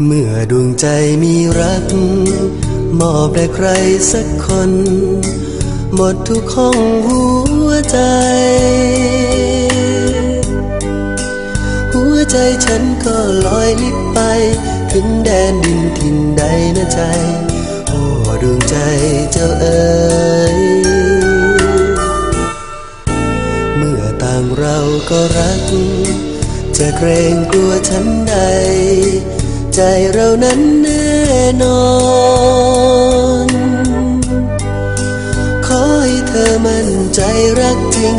เมื่อดวงใจมีรัก มอบแด่ใครสักคน หมดทุกห้องหัวใจ หัวใจฉันก็ลอยลิบไป ถึงแดนดินถิ่นใดนะใจ โอ้ดวงใจเจ้าเอ๋ยเมื่อต่างเราก็รัก จะเกรงกลัวฉันใด ใจเรานั้นแน่นอน ขอให้เธอมั่นใจรักจริง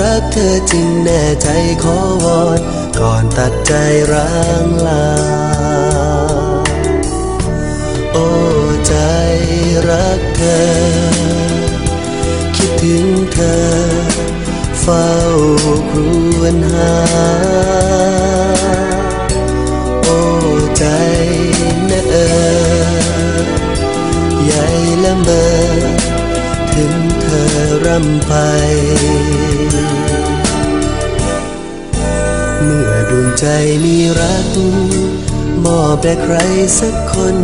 รักเธอจริงแน่ใจขอวอนก่อนตัดใจร้างลา โอ้ใจรักเธอ คิดถึงเธอ เฝ้าครวญหา ใจนะเออใหญ่ละเมอถึงเธอร่ำไป เมื่อดวงใจมีรัก มอบแด่ใครสักคน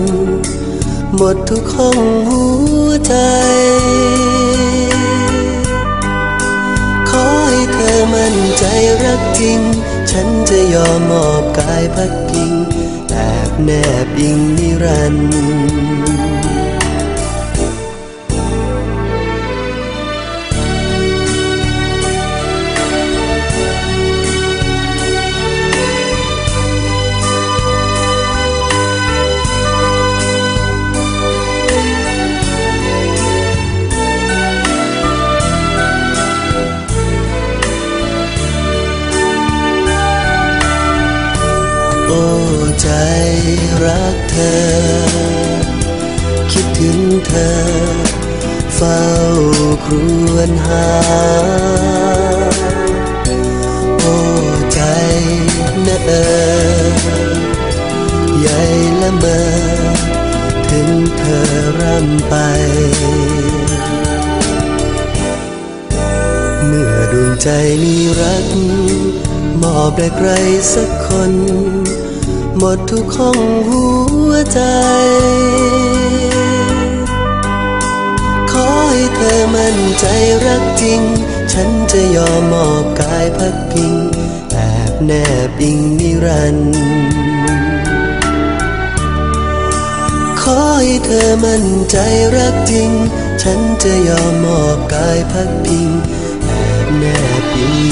หมดทุกห้องหัวใจ ใจรักจริง ฉันจะยอมมอบกายพักพิงแอบแนบอิงนิรันดร์ โอ้ใจรักเธอ คิดถึงเธอ เฝ้าครวญหา โอ้ใจนะเออใหญ่ละเมอถึงเธอร่ำไป เมื่อดวงใจมีรัก มอบแด่ใครสักคน หมดทุกห้องหัวใจ ขอให้เธอมั่นใจรักจริง ฉันจะยอมมอบกายพักพิง แอบแนบอิงนิรันดร์ขอให้เธอมั่นใจรักจริง ฉันจะยอมมอบกายพักพิง แอบแนบอิง